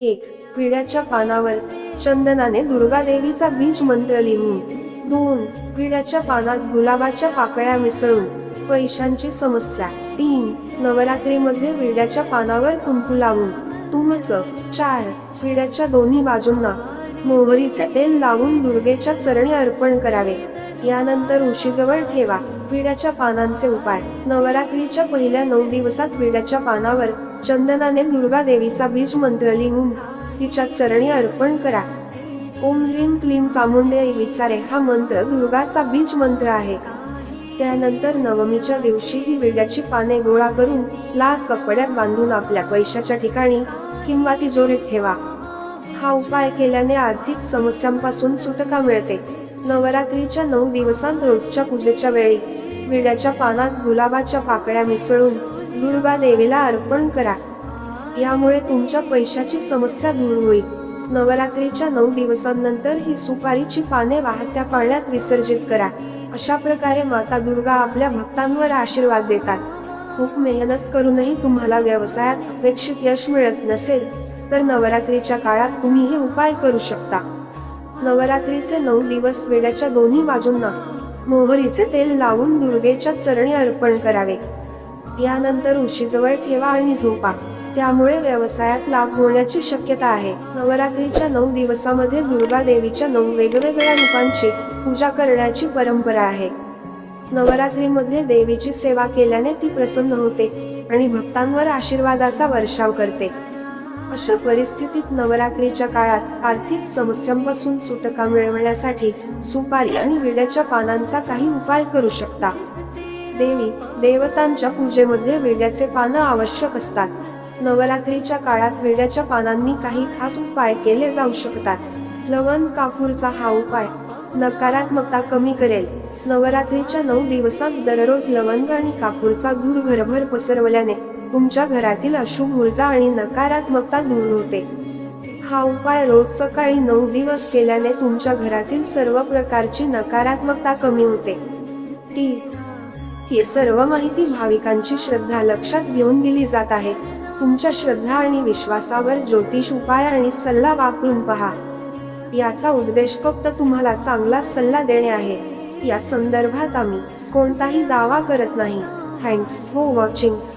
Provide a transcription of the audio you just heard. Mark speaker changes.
Speaker 1: एक पिढ्याच्या पानावर चंदनाने दुर्गा देवीचा बीज मंत्र लिहून. दोन पिढ्याच्या पानात गुलाबाच्या पाकळ्या मिसळून पैशांची समस्या. तीन नवरात्रीमध्ये विड्याच्या पानावर कुंकू लावून. तुमचं. चार विड्याच्या दोन्ही बाजूंना मोहरीचे तेल लावून दुर्गेच्या चरणी अर्पण करावे. यानंतर उशीजवळ ठेवा. विड्याच्या पानांचे उपाय. नवरात्रीच्या पहिल्या नऊ दिवसात विड्याच्या पानावर चंदनाने दुर्गा देवीचा बीज मंत्र लिहून तिच्या चरणी अर्पण करा. ओम ह्रीम क्लीम चामुंडे विचारे हा मंत्र दुर्गाचा बीज मंत्र आहे. त्यानंतर नवमीच्या दिवशी ही विड्याची पाने गोळा करून लाल कपड्यात बांधून आपल्या पैशाच्या ठिकाणी किंवा तिजोरीत ठेवा. हा उपाय केल्याने आर्थिक समस्यांपासून सुटका मिळते. नवरात्रीच्या नऊ दिवसांत रोजच्या पूजेच्या वेळी विड्याच्या पानात गुलाबाच्या पाकळ्या मिसळून दुर्गा देवीला अर्पण करा. यामुळे तुमच्या पैशाची समस्या दूर होईल. नवरात्रीच्या नऊ दिवसांनंतर ही सुपारीची पाने वाहत्या पाण्यात विसर्जित करा. अशा प्रकारे माता दुर्गा आपल्या भक्तांवर आशीर्वाद देतात. खूप मेहनत करूनही तुम्हाला व्यवसायात अपेक्षित यश मिळत नसेल तर नवरात्रीच्या काळात तुम्ही हे उपाय करू शकता. नवरात्रीचे नऊ दिवस वेड्याच्या दोन्ही बाजूंना मोहरीचे तेल लावून दुर्गेच्या चरणी अर्पण करावे. यानंतर उशीजवळ ठेवा आणि झोपा. त्यामुळे व्यवसायात लाभ होण्याची शक्यता आहे. नवरात्रीच्या नऊ दिवसामध्ये दुर्गा देवीच्या नऊ वेगवेगळ्या रूपांची पूजा करण्याची परंपरा आहे. नवरात्रीमध्ये देवीची सेवा केल्याने ती प्रसन्न होते आणि भक्तांवर आशीर्वादाचा वर्षाव करते. अशा परिस्थितीत नवरात्रीच्या काळात आर्थिक समस्यांपासून सुटका मिळवण्यासाठी सुपारी आणि विड्याच्या पानांचा काही उपाय करू शकता. देवी देवतांच्या पूजेमध्ये विड्याचे पानं आवश्यक असतात. नवरात्रीच्या काळात विड्याच्या पानांनी काही खास उपाय केले जाऊ शकतात. लवण कापूरचा हा उपाय नकारात्मकता कमी करेल. नवरात्रीच्या नऊ दिवसात दररोज लवंग आणि कापूरचा धूर घरभर पसरवल्याने तुमच्या घरातील अशुभ ऊर्जा आणि नकारात्मकता दूर होते. हा उपाय रोज सकाळी नऊ दिवस केल्याने तुमच्या घरातील सर्व प्रकारची नकारात्मकता कमी होते. टी ही सर्व माहिती भाविकांची श्रद्धा लक्षात घेऊन दिली जात आहे. तुमच्या श्रद्धा आणि विश्वासावर ज्योतिष उपाय आणि सल्ला वापरून पहा. याचा उद्देश फक्त तुम्हाला चांगला सल्ला देणे आहे. या संदर्भात आम्ही कोणताही दावा करत नाही. Thanks for watching